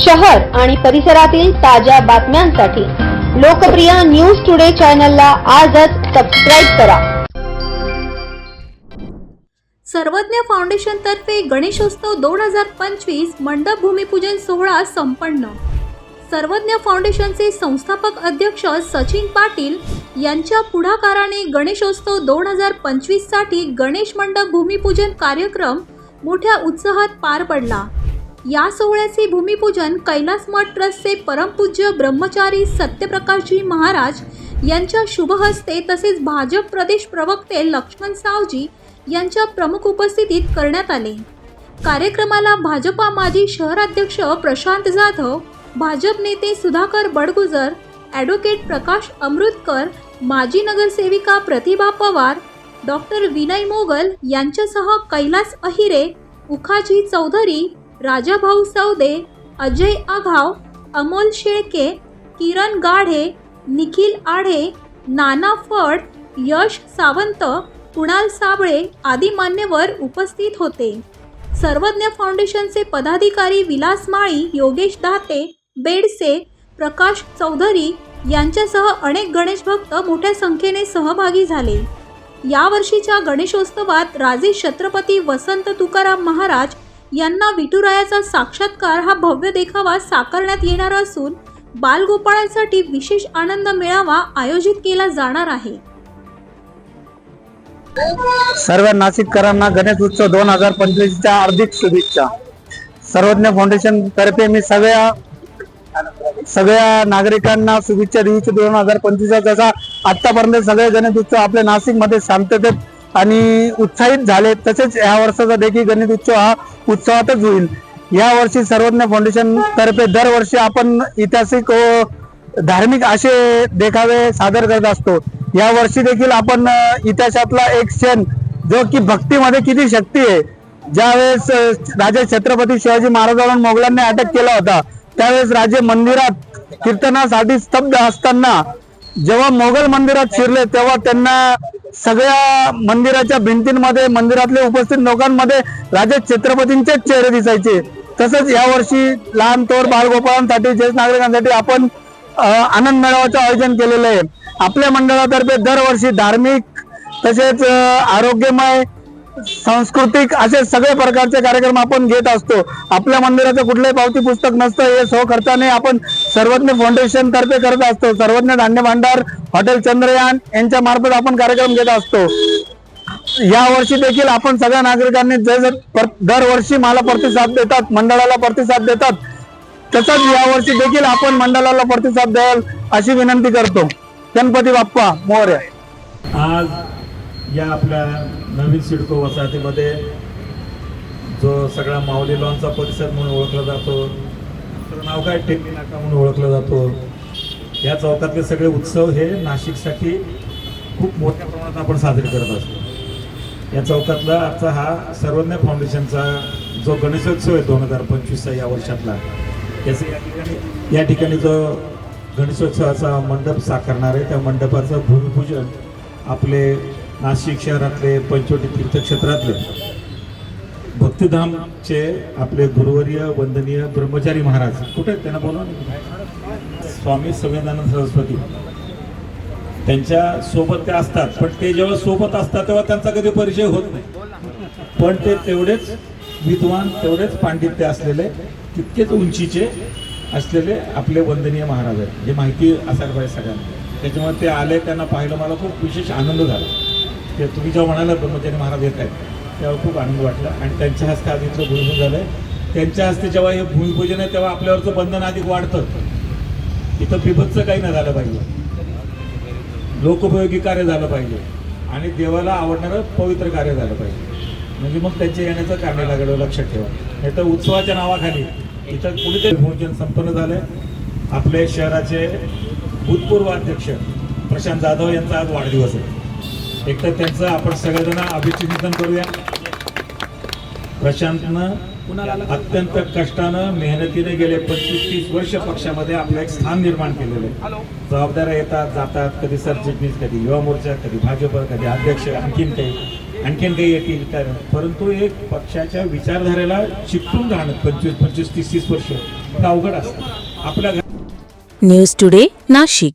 शहर आणि परिसरातील ताज्या बातम्यांसाठी लोकप्रिय न्यूज टुडे चॅनलला आजच सबस्क्राईब करा. सर्वज्ञ फाउंडेशन तर्फे गणेशोत्सव दोन हजार पंचवीस मंडप भूमिपूजन सोहळा संपन्न. सर्वज्ञ फाउंडेशनचे संस्थापक अध्यक्ष सचिन पाटील यांच्या पुढाकाराने गणेशोत्सव दोन हजार पंचवीससाठी गणेश मंडप भूमिपूजन कार्यक्रम मोठ्या उत्साहात पार पडला. या सोहळ्याचे भूमिपूजन कैलास मठ ट्रस्टचे परमपूज्य ब्रह्मचारी सत्यप्रकाशजी महाराज यांच्या शुभहस्ते तसेच भाजप प्रदेश प्रवक्ते लक्ष्मण सावजी यांच्या प्रमुख उपस्थितीत करण्यात आले. कार्यक्रमाला भाजपा माजी शहराध्यक्ष प्रशांत जाधव भाजप नेते सुधाकर बडगुजर ॲडव्होकेट प्रकाश अमृतकर माजी नगरसेविका प्रतिभा पवार डॉक्टर विनय मोगल यांच्यासह कैलास अहिरे उखाजी चौधरी राजाभाऊ सौदे अजय आघाव अमोल शेळके किरण गाढे निखिल आढे नाना फड यश सावंत कुणाल साबळे आदी मान्यवर उपस्थित होते. सर्वज्ञ फाउंडेशनचे पदाधिकारी विलास माळी योगेश दाते बेडसे प्रकाश चौधरी यांच्यासह अनेक गणेश भक्त मोठ्या संख्येने सहभागी झाले. यावर्षीच्या गणेशोत्सवात राजे छत्रपती वसंत तुकाराम महाराज यांना विठुरायाचा साक्षात्कार हा भव्य देखावा साकारण्यात येणार असून बालगोपाळांसाठी विशेष आनंद मेळावा आयोजित केला जाणार आहे. सर्व नाशिककरांना गणेश उत्सव दोन हजार पंचवीसच्या हार्दिक शुभेच्छा. सर्वज्ञ फाउंडेशन तर्फे मी सगळ्या सगळ्या नागरिकांना शुभेच्छा देऊ इच्छितो दोन हजार पंचवीसचा. जसा आतापर्यंत सगळे गणेश उत्सव आपल्या नाशिकमध्ये शांततेत आणि उत्साहित झाले. तसेच या वर्षाचा देखील गणित उत्सव हा उत्सवातच होईल. या वर्षी सर्वज्ञ फाउंडेशन तर्फे दरवर्षी आपण ऐतिहासिक व धार्मिक असे देखावे सादर करत असतो. या वर्षी देखील आपण इतिहासातला एक क्षण जो की भक्तीमध्ये किती शक्ती आहे. ज्यावेळेस राजा छत्रपती शिवाजी महाराजांना मोगलांनी अटक केला होता त्यावेळेस राजे मंदिरात कीर्तनासाठी स्तब्ध असताना जेव्हा मोगल मंदिरात शिरले तेव्हा त्यांना सगळ्या मंदिराच्या भिंतींमध्ये मंदिरातले उपस्थित लोकांमध्ये राजे छत्रपतींचेच चेहरे दिसायचे. तसंच यावर्षी लहान थोर बाळगोपाळांसाठी ज्येष्ठ नागरिकांसाठी आपण आनंद मेळाव्याचं आयोजन केलेलं आहे. आपल्या मंडळातर्फे दरवर्षी धार्मिक तसेच आरोग्यमय सांस्कृतिक असे सगळे प्रकारचे कार्यक्रम आपण घेत असतो. आपल्या मंदिराचं कुठलंही पावती पुस्तक नसतं हे सो खर्चाने आपण सर्वज्ञ फाउंडेशन तर्फे करत असतो. सर्वज्ञ धान्य भांडार हॉटेल चंद्रयान यांच्या मार्फत आपण कार्यक्रम घेत असतो. या वर्षी देखील आपण सगळ्या नागरिकांनी जर दरवर्षी मला प्रतिसाद देतात मंडळाला प्रतिसाद देतात तसंच यावर्षी देखील आपण मंडळाला प्रतिसाद द्याल अशी विनंती करतो. गणपती बाप्पा मोर्या. आज या आपल्या नवीन सिडको वसाहतीमध्ये जो सगळा माऊली लॉनचा परिसर म्हणून ओळखला जातो नाव काय? टेकडी नाका म्हणून ओळखला जातो. या चौकातले सगळे उत्सव हे नाशिकसाठी खूप मोठ्या प्रमाणात आपण साजरे करत असतो या चौकातला आजचा हा सर्वज्ञ फाउंडेशनचा जो गणेशोत्सव आहे दोन हजार पंचवीसचा या वर्षातला त्याचे या ठिकाणी या ठिकाणी जो गणेशोत्सवाचा मंडप साकारणार आहे त्या मंडपाचं भूमिपूजन आपले नाशिक शहरातले पंचवटी तीर्थक्षेत्रातले भक्तिधामचे आपले गुरुवर्य वंदनीय ब्रह्मचारी महाराज कुठे आहेत? त्यांना बोलवा स्वामी संवेदानंद सरस्वती. त्यांच्यासोबत ते असतात पण ते जेव्हा सोबत असतात तेव्हा त्यांचा कधी परिचय होत नाही. पण ते तेवढेच विद्वान तेवढेच पांडित्य असलेले तितकेच उंचीचे असलेले आपले वंदनीय महाराज आहेत. हे माहिती असायला पाहिजे सगळ्यांना. त्याच्यामुळे ते आले त्यांना पाहिलं मला खूप विशेष आनंद झाला. ते तुम्ही जेव्हा म्हणाला ब्रह्मचारी महाराज येत आहेत तेव्हा खूप आनंद वाटला. आणि त्यांच्या हस्ते आधीचं भूमिपूजन झालं आहे त्यांच्या हस्ते जेव्हा हे भूमिपूजन आहे तेव्हा आपल्यावरचं बंधन अधिक वाढतं. इथं बिभत्स काही नाही झालं पाहिजे. लोकोपयोगी कार्य झालं पाहिजे. आणि देवाला आवडणारं पवित्र कार्य झालं पाहिजे. म्हणजे मग त्यांच्या येण्याचं कारण लागलं लक्षात ठेवा. नाही तर उत्सवाच्या नावाखाली इथं कुणीतरी भोजन संपन्न झालंय. आपले शहराचे भूतपूर्व अध्यक्ष प्रशांत जाधव यांचा आज वाढदिवस आहे. एक तर त्यांचं आपण सगळेजण अभिचिंतन करूया. प्रशांतनं अत्यंत कष्टानं मेहनतीने गेले पंचवीस तीस वर्ष पक्षामध्ये आपलं एक स्थान निर्माण केलेलं आहे. जबाबदाऱ्या येतात जातात कधी सरचिटणीस कधी युवा मोर्चा कधी भाजप कधी अध्यक्ष आणखीन काही. आणखीन काही येतील तर परंतु एक पक्षाच्या विचारधारेला चिकटून राहणं पंचवीस पंचवीस तीस तीस वर्ष अवघड असतं. आपल्या न्यूज टुडे नाशिक.